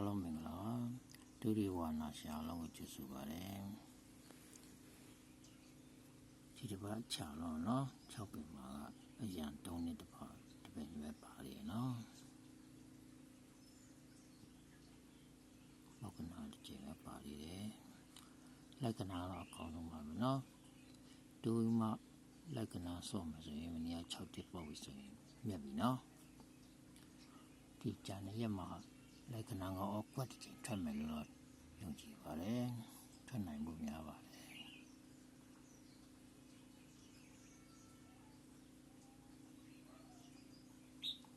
အားလုံးမင်္ဂလာပါဒုတိယဝါနာရှာအားလုံးကိုကျေးဇူးပါတယ်ဒီတစ်ပတ်ချတော့နော်6ပင်မှာကအရန်3နှစ်တစ်ပတ်တစ်ပင်ပဲပါလေနော်လောကနာတစ်ချိန်ပဲပါလေတယ်လက္ခဏာတော့အကောင်းဆုံးပါပဲနော်ဒုမှလက္ခဏာဆော့မှာဆိုရင်မနေ့က6တစ်ပေါ့ပြီဆိုရင်မြတ်ပြီနော်ဒီကြံတဲ့ရက်မှာ လက္ခဏာကအောက်ကွက်တစ်ချိန်ထွက်မယ်လို့တော့ယုံကြည်ပါတယ်ထွက်နိုင်ဖို့များပါတယ်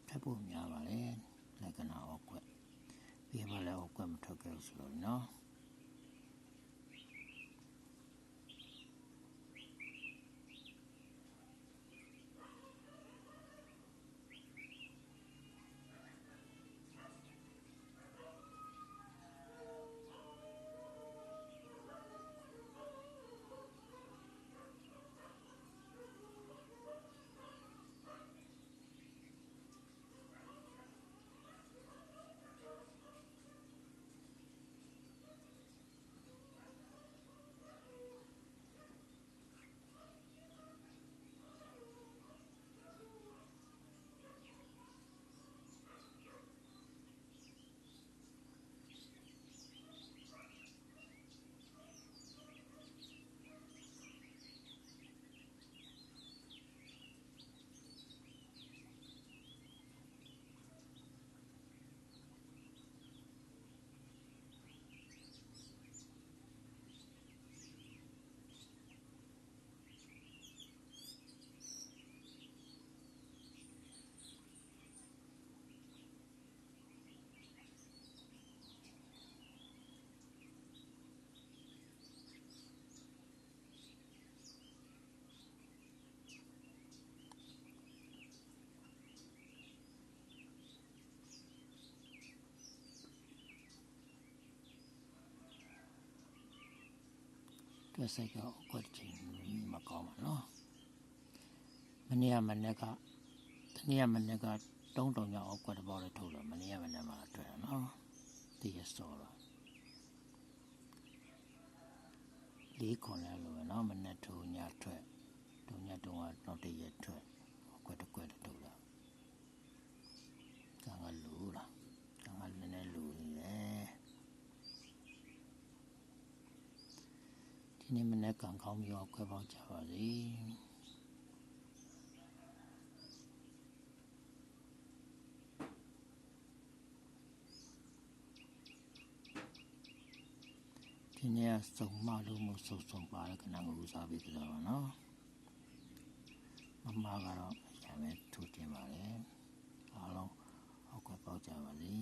ထပ်ဖို့များပါတယ်လက္ခဏာအောက်ကွက်ပြီးမှလည်းအောက်ကွက်မထွက်ခဲ့ဘူးဆိုတော့နော် တွက်ဆိုင်ကအောက်ကွက်တစ်ချိန်မကောင်းပါနော်မနေ့ကမနေ့ကတနေ့ကမနေ့ကတုံးတုံညအောက်ကွက်တစ်ပေါက်လေးထုတ်လို့မနေ့ကမနေ့မှတွေ့ရနော်တည်ရစောတော့လေးခွန်လဲလို့ပဲနော်မနေ့ထိုးညထွက်တုံညတုံးက နေ့မနေ့ကံကောင်းပြီးတော့ခွဲပေါင်းကြပါစေဒီနေ့စုံမလို့မစုံစုံပါလေခဏငူစားပြီးကြတော့နော်မမကတော့ရမယ်ထူတင်ပါလေအားလုံးဟုတ်ကဲ့ပေါက်ကြပါစေ